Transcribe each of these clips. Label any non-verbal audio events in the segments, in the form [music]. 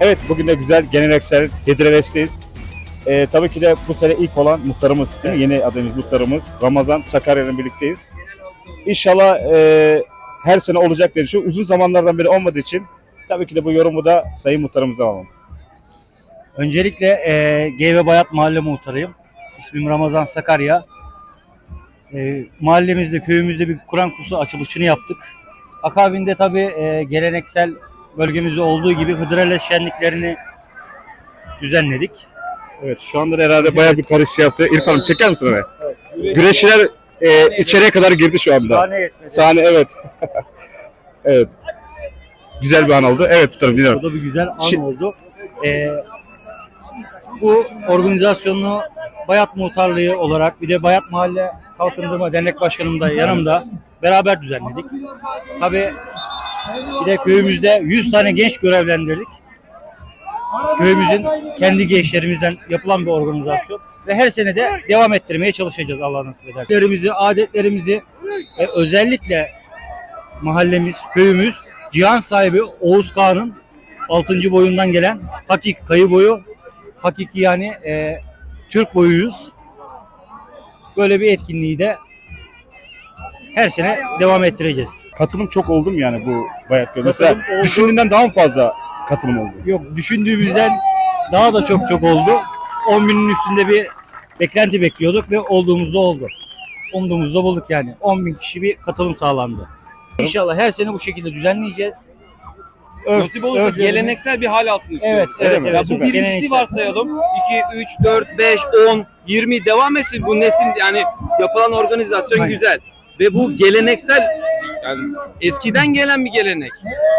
Evet bugün de güzel geleneksel Hidreles'teyiz. Ee, tabii ki de bu sene ilk olan muhtarımız değil mi? Yeni adayımız muhtarımız Ramazan Sakarya'nın birlikteyiz. İnşallah e, her sene olacak diye düşünüyorum. Uzun zamanlardan beri olmadığı için tabii ki de bu yorumu da Sayın Muhtarımızdan alalım. Öncelikle e, Geyve Bayat Mahalle Muhtarıyım. İsmim Ramazan Sakarya. E, mahallemizde, köyümüzde bir Kur'an kursu açılışını yaptık. Akabinde tabii e, geleneksel bölgemizde olduğu gibi Hıdrellez şenliklerini düzenledik. Evet şu anda da herhalde bayağı bir karış şey yaptı. İrfan'ım çeker misin oraya? Güreşçiler e, içeriye kadar girdi şu anda. Sahne yetmedi. Sahne evet. [laughs] evet. Güzel bir an oldu. Evet dinliyorum. O da bir güzel an Şi- oldu. E, bu organizasyonu Bayat Muhtarlığı olarak bir de Bayat Mahalle Kalkındırma Dernek Başkanım da yanımda beraber düzenledik. Tabii bir de köyümüzde 100 tane genç görevlendirdik. Köyümüzün kendi gençlerimizden yapılan bir organizasyon ve her sene de devam ettirmeye çalışacağız Allah nasip eder. Adetlerimizi, adetlerimizi ve özellikle mahallemiz, köyümüz cihan sahibi Oğuz Kağan'ın 6. boyundan gelen hakik kayı boyu hakiki yani e, Türk boyuyuz. Böyle bir etkinliği de her sene devam ettireceğiz. Katılım çok oldu mu yani bu bayat göl? Katılım Mesela oldu. düşündüğünden daha mı fazla katılım oldu? Yok düşündüğümüzden daha da çok çok oldu. 10 binin üstünde bir beklenti bekliyorduk ve olduğumuzda oldu. Umduğumuzda bulduk yani. 10 bin kişi bir katılım sağlandı. İnşallah her sene bu şekilde düzenleyeceğiz. Örf- Nasip olursa örflerini- geleneksel bir hal alsın istiyorum. Evet, evet, evet. Ya bu Süper. birincisi Geleneksel. varsayalım. 2, 3, 4, 5, 10, 20 devam etsin. Bu nesil yani yapılan organizasyon Aynen. güzel. Ve bu geleneksel yani eskiden gelen bir gelenek.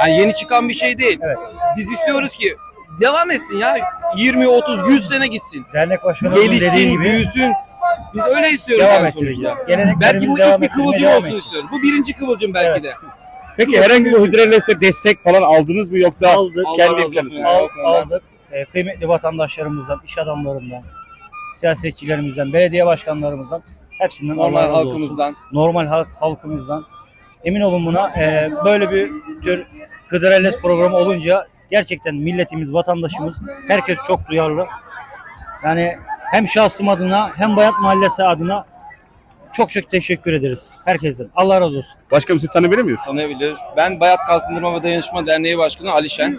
Yani yeni çıkan bir şey değil. Evet. Biz istiyoruz ki devam etsin ya. 20, 30, 100 sene gitsin. Dernek dediği Gelişsin, gibi büyüsün. Biz öyle istiyoruz devam yani sonuçta. Belki bu ilk bir kıvılcım olsun edeceğiz. istiyoruz. Bu birinci kıvılcım belki Evet. de. Peki herhangi bir hidrellese destek falan aldınız mı yoksa Aldık. Kendi mı? Al- aldık. Ee, kıymetli vatandaşlarımızdan, iş adamlarından, siyasetçilerimizden, belediye başkanlarımızdan hepsinden Allah Normal olsun. halkımızdan. normal halk halkımızdan. Emin olun buna e, böyle bir tür Hıdrellez programı olunca gerçekten milletimiz, vatandaşımız herkes çok duyarlı. Yani hem şahsım adına hem Bayat Mahallesi adına çok çok teşekkür ederiz herkesten. Allah razı olsun. Başkanım sizi tanıyabilir miyiz? tanıyabilir. Ben Bayat Kalkındırma ve Dayanışma Derneği Başkanı Ali Şen.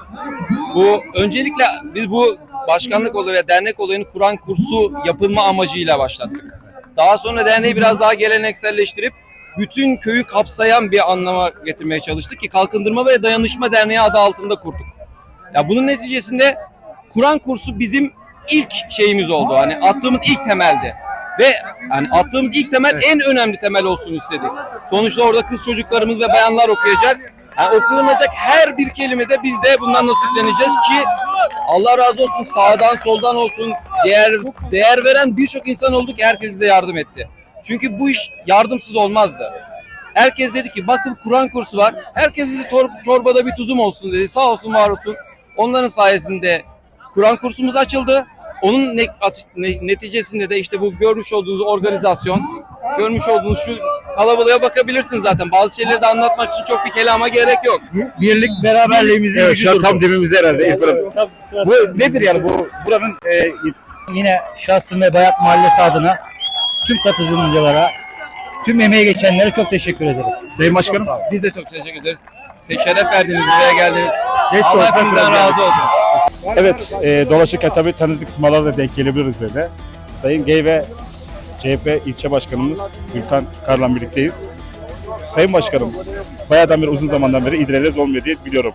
Bu öncelikle biz bu başkanlık olayı ve dernek olayını Kur'an kursu yapılma amacıyla başlattık. Daha sonra derneği biraz daha gelenekselleştirip bütün köyü kapsayan bir anlama getirmeye çalıştık ki Kalkındırma ve Dayanışma Derneği adı altında kurduk. Ya bunun neticesinde Kur'an kursu bizim ilk şeyimiz oldu. Hani attığımız ilk temeldi. Ve hani attığımız ilk temel en önemli temel olsun istedik. Sonuçta orada kız çocuklarımız ve bayanlar okuyacak. Yani okunacak her bir kelimede biz de bundan nasipleneceğiz ki Allah razı olsun sağdan soldan olsun değer değer veren birçok insan olduk herkes bize yardım etti. Çünkü bu iş yardımsız olmazdı. Herkes dedi ki baktım Kur'an kursu var. Herkes dedi tor- çorbada bir tuzum olsun dedi. Sağ olsun var olsun. Onların sayesinde Kur'an kursumuz açıldı. Onun ne- at- ne- neticesinde de işte bu görmüş olduğunuz organizasyon, görmüş olduğunuz şu kalabalığa bakabilirsiniz zaten. Bazı şeyleri de anlatmak için çok bir kelama gerek yok. Birlik beraberliğimizin Evet şu an tam dibimizde herhalde İrfan'ım. Bu nedir yani bu buranın e, Yine şahsım ve Bayat Mahallesi adına tüm katılımcılara, tüm emeği geçenlere çok teşekkür ederim. Sayın Başkanım? Biz de çok teşekkür ederiz. Teşerref verdiniz, buraya geldiniz. Geç Allah olsa hepinizden biraz- razı olsun. Evet, e, dolaşırken tabii tanıdık isimlara da denk gelebiliriz böyle. Sayın Gey ve CHP ilçe başkanımız Gülkan Kar'la birlikteyiz. Sayın Başkanım, bayağıdan beri uzun zamandan beri İdrelez olmuyor diye biliyorum.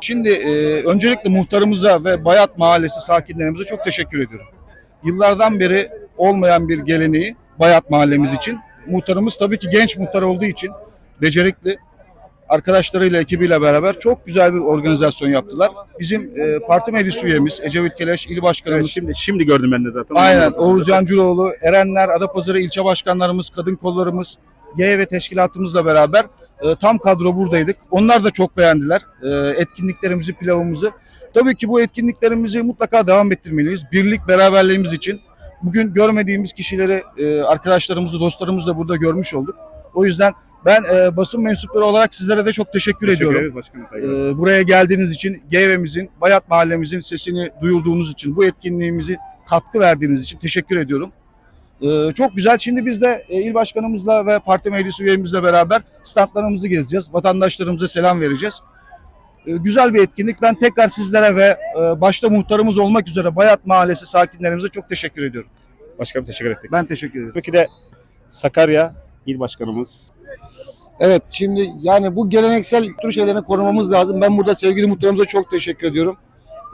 Şimdi e, öncelikle muhtarımıza ve Bayat Mahallesi sakinlerimize çok teşekkür ediyorum. Yıllardan beri olmayan bir geleneği Bayat Mahallemiz için. Muhtarımız tabii ki genç muhtar olduğu için becerikli arkadaşlarıyla ekibiyle beraber çok güzel bir organizasyon yaptılar. Bizim e, parti meclis üyemiz Ecevit Keleş, il Evet, başkanımız şimdi şimdi gördüm ben de zaten. Aynen. Oğuz Cancıloğlu, Erenler, Adapazarı ilçe başkanlarımız, kadın kollarımız, G ve teşkilatımızla beraber e, tam kadro buradaydık. Onlar da çok beğendiler e, etkinliklerimizi, pilavımızı. Tabii ki bu etkinliklerimizi mutlaka devam ettirmeliyiz. Birlik, beraberliğimiz için. Bugün görmediğimiz kişileri, e, arkadaşlarımızı, dostlarımızı da burada görmüş olduk. O yüzden Ben e, basın mensupları olarak sizlere de çok teşekkür, ediyorum. ederiz başkanım. saygılar. Ee, buraya geldiğiniz için, Geyve'mizin, Bayat Mahallemizin sesini duyurduğunuz için, bu etkinliğimizi katkı verdiğiniz için teşekkür ediyorum. Ee, çok güzel. Şimdi biz de e, il başkanımızla ve parti meclis üyemizle beraber standlarımızı gezeceğiz. Vatandaşlarımıza selam vereceğiz. Ee, güzel bir etkinlik. Ben tekrar sizlere ve e, başta muhtarımız olmak üzere Bayat Mahallesi sakinlerimize çok teşekkür ediyorum. Başkanım teşekkür ettik. Ben teşekkür ederim. Tabii ki de Sakarya İl Başkanımız. Evet şimdi yani bu geleneksel kültür şeylerini korumamız lazım. Ben burada sevgili muhtarımıza çok teşekkür ediyorum.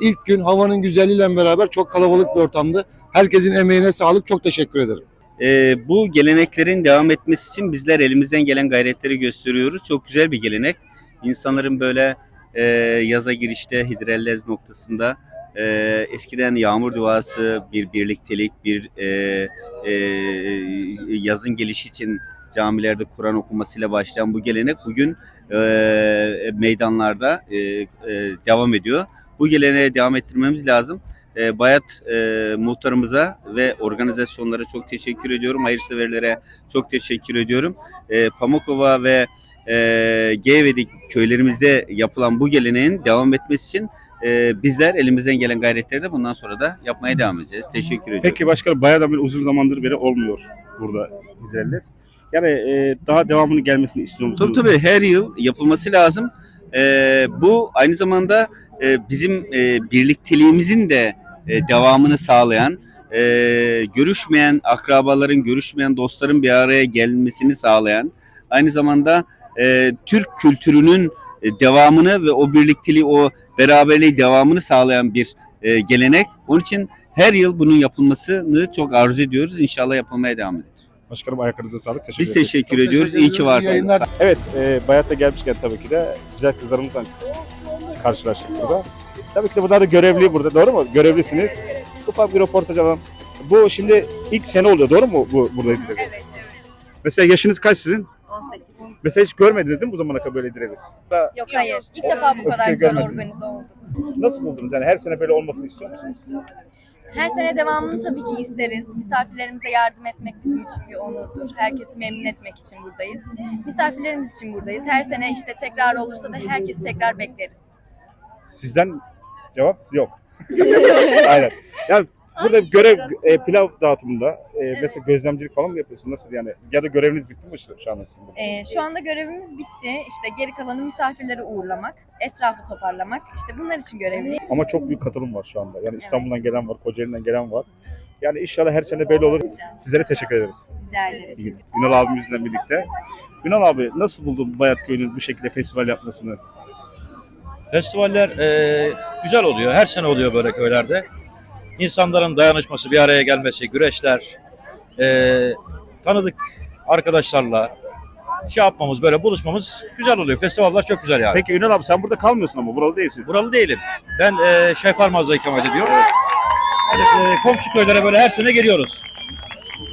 İlk gün havanın güzelliğiyle beraber çok kalabalık bir ortamdı. Herkesin emeğine sağlık. Çok teşekkür ederim. Ee, bu geleneklerin devam etmesi için bizler elimizden gelen gayretleri gösteriyoruz. Çok güzel bir gelenek. İnsanların böyle e, yaza girişte hidrellez noktasında e, eskiden yağmur duası, bir birliktelik, bir e, e, yazın gelişi için camilerde Kur'an okumasıyla başlayan bu gelenek bugün e, meydanlarda e, e, devam ediyor. Bu geleneğe devam ettirmemiz lazım. E, Bayat e, muhtarımıza ve organizasyonlara çok teşekkür ediyorum. Hayırseverlere çok teşekkür ediyorum. E, Pamukova ve e, Geyvedik köylerimizde yapılan bu geleneğin devam etmesi için e, bizler elimizden gelen gayretleri de bundan sonra da yapmaya devam edeceğiz. Teşekkür ediyorum. Peki başkanım bayağı da bir uzun zamandır beri olmuyor burada hidrellez. Yani e, daha devamını gelmesini istiyor musunuz? Tabii tabii her yıl yapılması lazım. Ee, bu aynı zamanda e, bizim e, birlikteliğimizin de e, devamını sağlayan, e, görüşmeyen akrabaların, görüşmeyen dostların bir araya gelmesini sağlayan, aynı zamanda e, Türk kültürünün e, devamını ve o birlikteliği, o beraberliği devamını sağlayan bir e, gelenek. Onun için her yıl bunun yapılmasını çok arzu ediyoruz. İnşallah yapılmaya devam edecek. Başkanım ayaklarınıza sağlık. Teşekkür Biz teşekkür Çok ediyoruz. teşekkür İyi ki varsınız. yayınlar. Evet, e, Bayat'ta gelmişken tabii ki de güzel kızlarımızla karşılaştık burada. Tabii ki de bunlar da görevli burada, doğru mu? Görevlisiniz. Ufak bir röportaj alalım. Bu şimdi ilk sene oluyor, doğru mu bu burada? Evet, evet. Mesela yaşınız kaç sizin? 18. Mesela hiç görmediniz değil mi bu zamana kadar böyle? Da- Yok hayır. İlk defa bu kadar güzel organize olduk. Nasıl buldunuz? Yani her sene böyle olmasını istiyor musunuz? Her sene devamını tabii ki isteriz. Misafirlerimize yardım etmek bizim için bir onurdur. Herkesi memnun etmek için buradayız. Misafirlerimiz için buradayız. Her sene işte tekrar olursa da herkesi tekrar bekleriz. Sizden cevap yok. [laughs] Aynen. Yani burada görev e, pilav dağıtımında e, mesela gözlemcilik falan mı yapıyorsun? Nasıl yani? Ya da göreviniz bitti mi şu- şu an sizin? burada? Ee, şu anda görevimiz bitti. İşte geri kalanı misafirleri uğurlamak, etrafı toparlamak. İşte bunlar için görevliyiz. Ama çok büyük katılım var şu anda. Yani İstanbul'dan gelen var, Kocaeli'den gelen var. Yani inşallah her sene böyle olur. Sizlere teşekkür ederiz. Rica ederiz. Ünal abimizle birlikte. Ünal abi nasıl buldun Bayat Köyü'nün bu şekilde festival yapmasını? Festivaller eee, güzel oluyor. Her sene oluyor böyle köylerde. İnsanların dayanışması, bir araya gelmesi, güreşler, eee, tanıdık arkadaşlarla şey yapmamız, böyle buluşmamız güzel oluyor. Festivaller çok güzel yani. Peki Ünal abi sen burada kalmıyorsun ama buralı değilsin. Buralı değilim. Ben eee Şehparmaz'da ikamet ediyorum. Yani, eee, komşu köylere böyle her sene geliyoruz.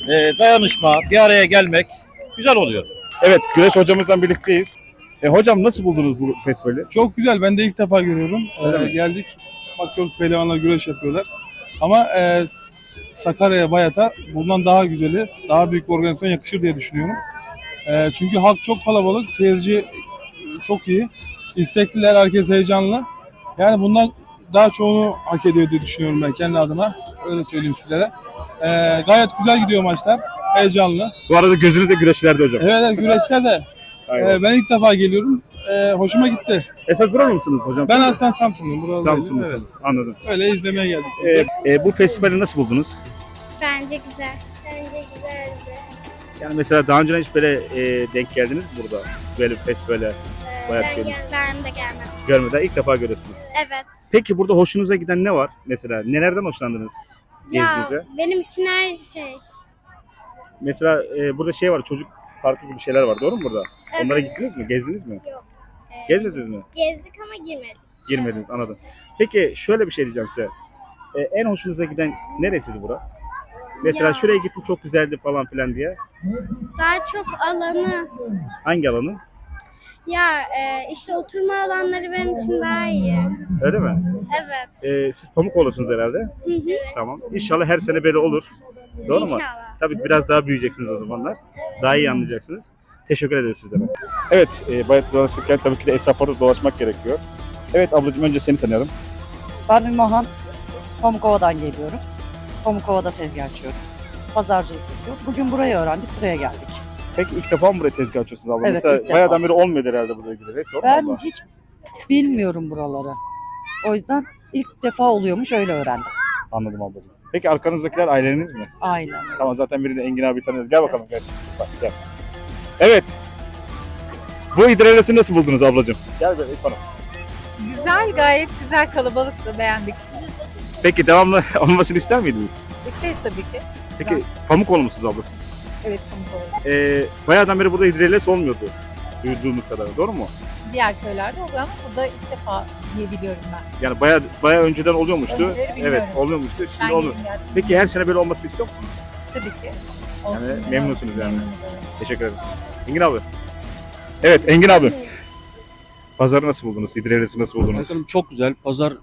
Eee, dayanışma, bir araya gelmek güzel oluyor. Evet Güneş hocamızla birlikteyiz. E, hocam nasıl buldunuz bu festivali? Çok güzel. Ben de ilk defa görüyorum. Ee, geldik. Bakıyoruz pehlivanlar güreş yapıyorlar. Ama e, Sakarya'ya, Bayat'a bundan daha güzeli, daha büyük bir organizasyon yakışır diye düşünüyorum. E, çünkü halk çok kalabalık, seyirci çok iyi. İstekliler, herkes heyecanlı. Yani bundan daha çoğunu hak ediyor diye düşünüyorum ben kendi adıma. Öyle söyleyeyim sizlere. E, gayet güzel gidiyor maçlar. Heyecanlı. Bu arada gözünüz de güreşlerde hocam. Evet, evet güreşler de. Aynen. e, ben ilk defa geliyorum. E, hoşuma gitti. Esas buralı mısınız hocam? Ben aslen Samsunluyum. buralı değilim, Evet. Samsunlusunuz. Anladım. Öyle izlemeye geldik. E, e, bu festivali nasıl buldunuz? Bence güzel. Bence güzeldi. Yani mesela daha önce hiç böyle e, denk geldiniz mi burada? Böyle bir festivale Ee, Bayağı ben, gel- ben de gelmedim. görmeden ilk defa görüyorsunuz. Evet. Peki burada hoşunuza giden ne var? Mesela nelerden hoşlandınız Ya gezdiğinizde? benim için her şey. Mesela e, burada şey var, çocuk parkı gibi şeyler var. Doğru mu burada? Onlara Evet. gittiniz mi? Gezdiniz mi? Ee, Gezmediniz mi? Gezdik ama girmedik. Girmediniz, anladım. Peki şöyle bir şey diyeceğim size. E, en hoşunuza giden neresiydi bura? Mesela Ya. şuraya gittim çok güzeldi falan filan diye. Daha çok alanı. Hangi alanı? Ya e, işte oturma alanları benim için daha iyi. Öyle mi? Evet. E, siz pamuk olasınız herhalde. Hı hı. Tamam. İnşallah her sene böyle olur. Doğru mu? İnşallah. Tabii biraz daha büyüyeceksiniz o zamanlar. Daha iyi anlayacaksınız. Teşekkür ederiz sizlere. Evet, e, bayat dolaşırken tabii ki de esnaflarda dolaşmak gerekiyor. Evet ablacığım önce seni tanıyalım. Ben Ümahan, Pamukova'dan geliyorum. Pamukova'da tezgah açıyorum. Pazarcılık yapıyorum. Bugün burayı öğrendik, buraya geldik. Peki ilk defa mı buraya tezgah açıyorsunuz abla? Evet, Mesela ilk defa. bayağıdan beri olmuyordu herhalde. Sorun mu Ben abla? hiç bilmiyorum buraları. O yüzden ilk defa oluyormuş, öyle öğrendim. Anladım ablacığım. Peki arkanızdakiler aileniz mi? Aynen. Tamam zaten birini Engin abi tanıyoruz. Gel bakalım gel. Bak, gel. Evet. Bu idraresi nasıl buldunuz ablacığım? Gel böyle İrfan'ım. Güzel, gayet güzel, kalabalıktı, beğendik. Peki devamlı [laughs] olmasını ister miydiniz? İsteyiz tabii ki. Peki Pamukoğlu musunuz abla siz? Evet, Pamukova'da. Ee, bayağıdan beri burada hidreles olmuyordu. Duyduğumuz kadar doğru mu? Diğer köylerde oluyor ama burada ilk defa diye biliyorum ben. Yani bayağı bayağı önceden oluyormuştu. Önceleri bilmiyorum. Evet, oluyormuştu. Şimdi Ben geldim. Peki her sene böyle olmasını istiyor musunuz? Tabii ki. Yani memnunsunuz yani. Teşekkür ederim. Engin abi. Evet Engin abi. Pazarı nasıl buldunuz? Hidrelesi nasıl buldunuz? Başkanım çok güzel. Pazar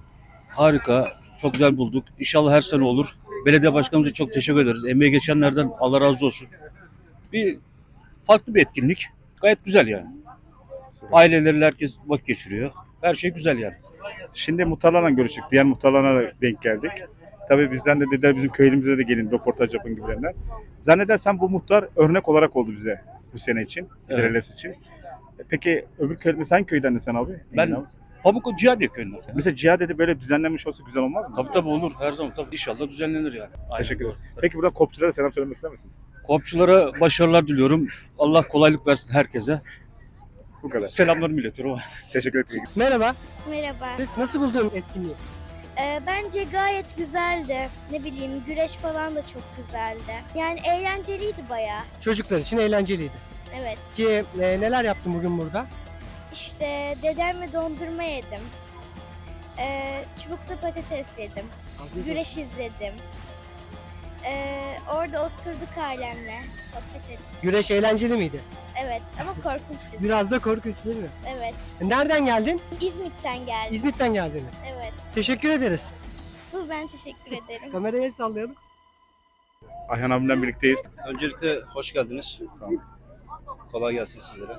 harika. Çok güzel bulduk. İnşallah her sene olur. Belediye başkanımıza çok teşekkür ederiz. Emeği geçenlerden Allah razı olsun. Bir farklı bir etkinlik. Gayet güzel yani. Aileleriyle herkes vakit geçiriyor. Her şey güzel yani. Şimdi muhtarlarla görüştük. Diğer muhtarlarla da denk geldik. Tabii bizden de dediler bizim köyümüze de gelin röportaj yapın gibilerinden. Zannedersem bu muhtar örnek olarak oldu bize bu sene için, Evet. İçin. E Peki öbür köy, sen köyden de sen abi? Engin Ben abi. Pamuk Cihadiye köyünden. Mesela Cihade'de böyle düzenlenmiş olsa güzel olmaz mı? Tabii tabii olur. Her zaman tabii inşallah düzenlenir yani. Aynen. Teşekkür ederim. Peki buradan kopçulara selam söylemek ister misin? Kopçulara başarılar diliyorum. Allah kolaylık versin herkese. Bu kadar. Selamlarımı iletiyorum. Teşekkür ederim. Merhaba. Merhaba. Nasıl buldun etkinliği? Ee, bence gayet güzeldi. Ne bileyim güreş falan da çok güzeldi. Yani eğlenceliydi bayağı. Çocuklar için eğlenceliydi. Evet. Ki e, neler yaptın bugün burada? İşte dedemle dondurma yedim. Ee, çubuklu patates yedim. Güreş izledim. Ee, orada oturduk ailemle. Sohbet ettik. Güreş eğlenceli miydi? Evet ama korkunçtu. Biraz da korkunç değil mi? Evet. Nereden geldin? İzmit'ten geldim. İzmit'ten geldin. Evet. Teşekkür ederiz. Asıl ben teşekkür ederim. [laughs] Kameraya el sallayalım. Ayhan abimle birlikteyiz. Öncelikle hoş geldiniz. Kolay gelsin sizlere.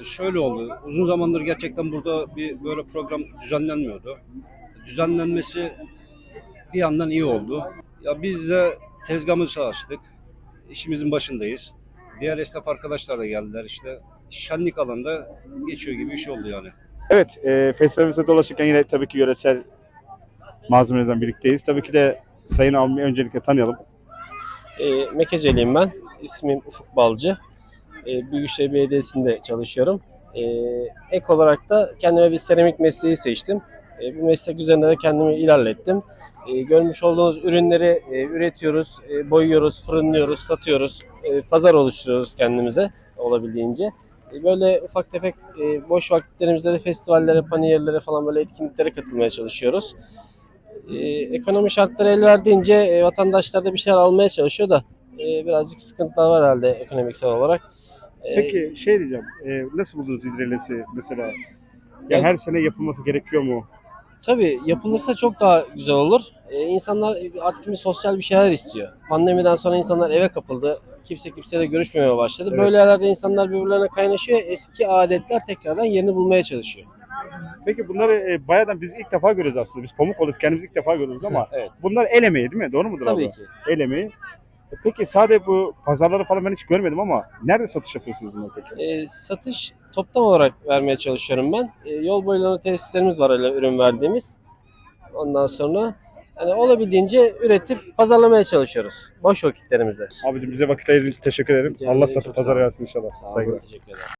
E, Şöyle oldu. Uzun zamandır gerçekten burada bir böyle program düzenlenmiyordu. Düzenlenmesi bir yandan iyi oldu. Ya biz de tezgahımızı açtık. İşimizin başındayız. Diğer esnaf arkadaşlar da geldiler işte. Şenlik alanda geçiyor gibi bir şey oldu yani. Evet, e, festivalimizde dolaşırken yine tabii ki yöresel malzemelerden birlikteyiz. Tabii ki de Sayın abimi öncelikle tanıyalım. E, Mekeceliyim ben. İsmim Ufuk Balcı. E, Büyükşehir Belediyesi'nde çalışıyorum. E, ek olarak da kendime bir seramik mesleği seçtim. E, bu meslek üzerinde de kendimi ilerlettim. E, görmüş olduğunuz ürünleri e, üretiyoruz, e, boyuyoruz, fırınlıyoruz, satıyoruz. E, pazar oluşturuyoruz kendimize olabildiğince. E, böyle ufak tefek e, boş vakitlerimizde de festivallere, paniyerlere falan böyle etkinliklere katılmaya çalışıyoruz. E, ekonomi şartları el verdiğince e, vatandaşlar da bir şeyler almaya çalışıyor da e, birazcık sıkıntılar var herhalde ekonomiksel olarak. E, Peki şey diyeceğim, e, nasıl buldunuz hidrelesi mesela? Ya Yani- her sene yapılması gerekiyor mu? Tabii yapılırsa çok daha güzel olur. E, insanlar artık bir sosyal bir şeyler istiyor. Pandemiden sonra insanlar eve kapıldı. Kimse kimseyle görüşmemeye başladı. Evet. Böyle yerlerde insanlar birbirlerine kaynaşıyor. Eski adetler tekrardan yerini bulmaya çalışıyor. Peki bunları e, bayağıdan biz ilk defa görüyoruz aslında. Biz pamuk oluruz kendimiz ilk defa görüyoruz ama Evet. bunlar el emeği değil mi? Doğru mudur Tabii abla? ki. El emeği. E, Peki sadece bu pazarları falan ben hiç görmedim ama nerede satış yapıyorsunuz bunları peki? E, satış toptan olarak vermeye çalışıyorum ben. E, yol boylarında tesislerimiz var öyle ürün verdiğimiz. Ondan sonra hani olabildiğince üretip pazarlamaya çalışıyoruz. Boş vakitlerimizde. Abicim bize vakit ayırdığın için teşekkür ederim. Rica Allah ederim, satı çok pazar sağ ol. versin inşallah. Sağ olun, Saygılar. teşekkür ederim.